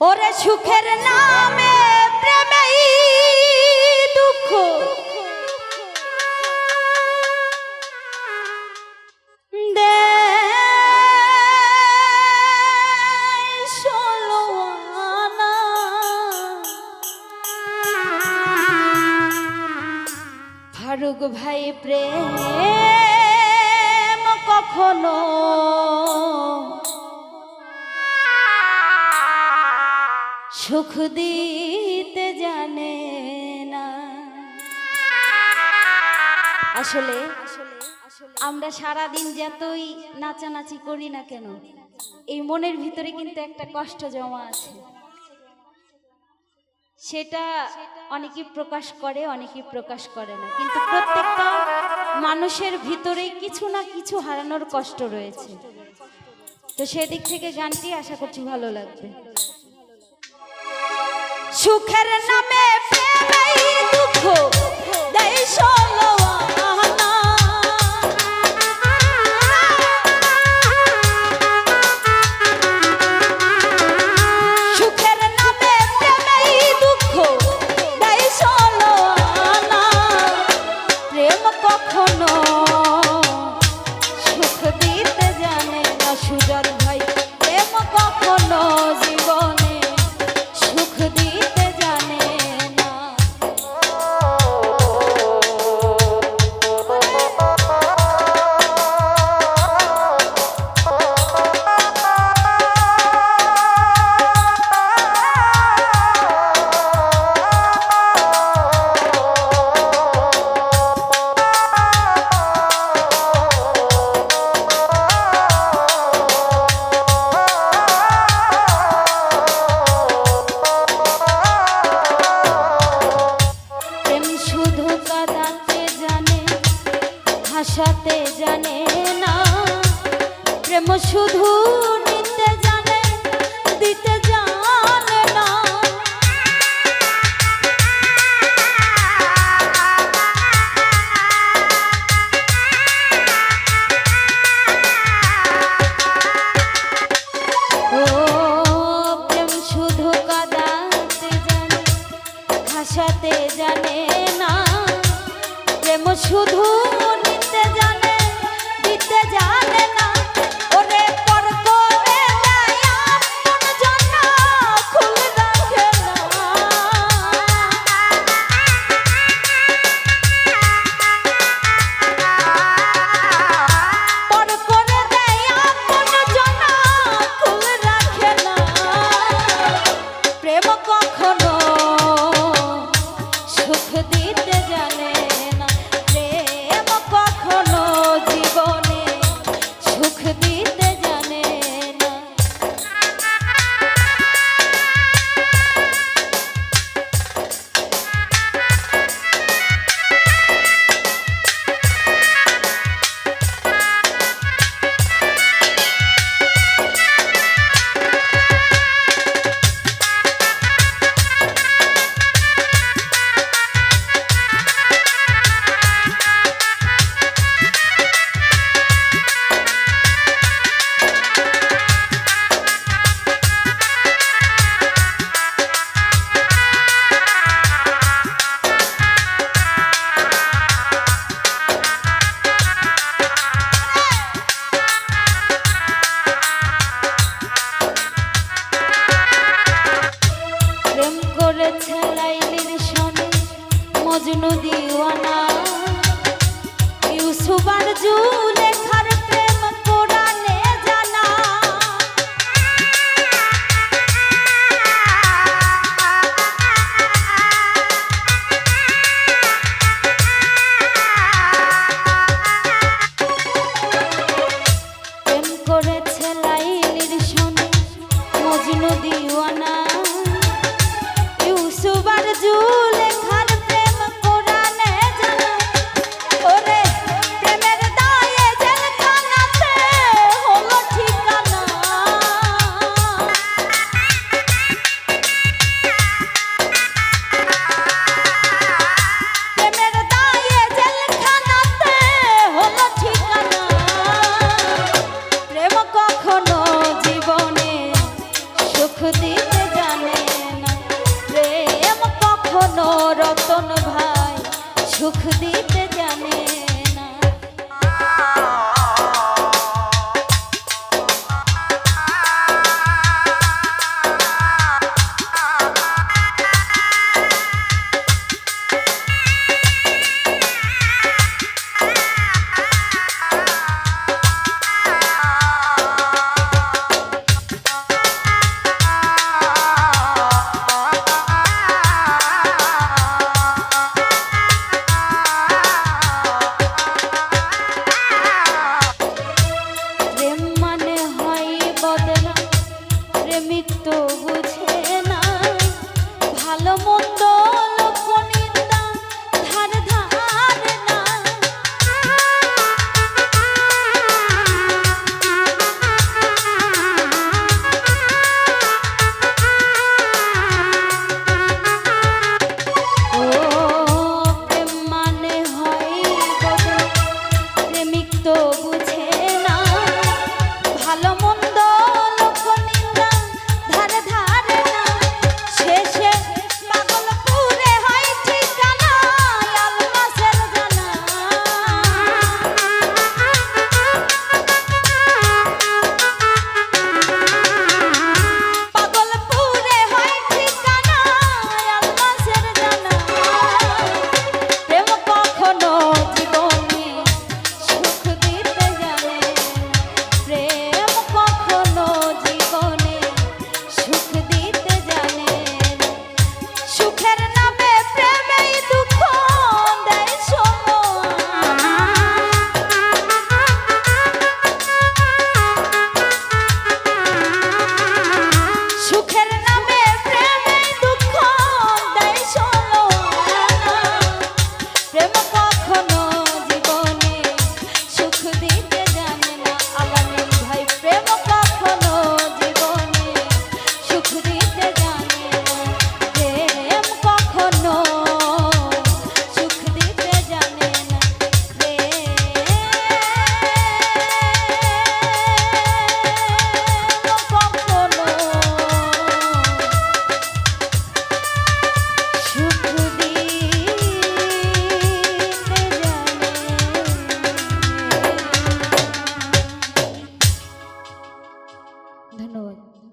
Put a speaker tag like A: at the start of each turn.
A: ওরে সুখের নামে ফারুক ভাই প্রেম কখনো সুখ দিতে জানে না। আসলে আমরা সারা দিন যতই নাচানাচি করি না কেন, এই মনের ভিতরে কিন্তু একটা কষ্ট জমা আছে। সেটা অনেকে প্রকাশ করে অনেকে প্রকাশ করে না। কিন্তু প্রত্যেকটা মানুষের ভিতরে কিছু না কিছু হারানোর কষ্ট রয়েছে। তো সেদিক থেকে গানটি আশা করছি ভালো লাগবে। সুখের নামে দুঃখ। কখনো হাসাতে জানে না। প্রেম শুধু প্রেম